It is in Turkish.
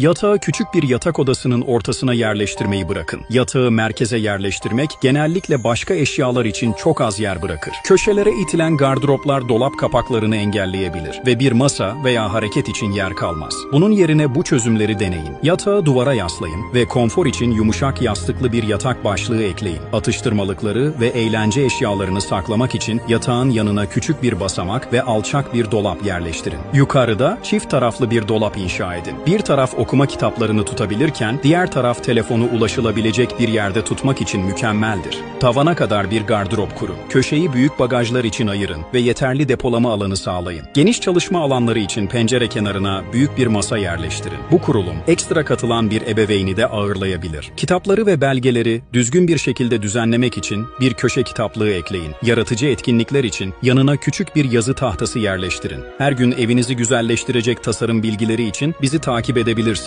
Yatağı küçük bir yatak odasının ortasına yerleştirmeyi bırakın. Yatağı merkeze yerleştirmek genellikle başka eşyalar için çok az yer bırakır. Köşelere itilen gardıroplar dolap kapaklarını engelleyebilir ve bir masa veya hareket için yer kalmaz. Bunun yerine bu çözümleri deneyin. Yatağı duvara yaslayın ve konfor için yumuşak yastıklı bir yatak başlığı ekleyin. Atıştırmalıkları ve eğlence eşyalarını saklamak için yatağın yanına küçük bir basamak ve alçak bir dolap yerleştirin. Yukarıda çift taraflı bir dolap inşa edin. Bir taraf okuma kitaplarını tutabilirken diğer taraf telefonu ulaşılabilecek bir yerde tutmak için mükemmeldir. Tavana kadar bir gardırop kurun. Köşeyi büyük bagajlar için ayırın ve yeterli depolama alanı sağlayın. Geniş çalışma alanları için pencere kenarına büyük bir masa yerleştirin. Bu kurulum ekstra katılan bir ebeveyni de ağırlayabilir. Kitapları ve belgeleri düzgün bir şekilde düzenlemek için bir köşe kitaplığı ekleyin. Yaratıcı etkinlikler için yanına küçük bir yazı tahtası yerleştirin. Her gün evinizi güzelleştirecek tasarım bilgileri için bizi takip edebilirsiniz.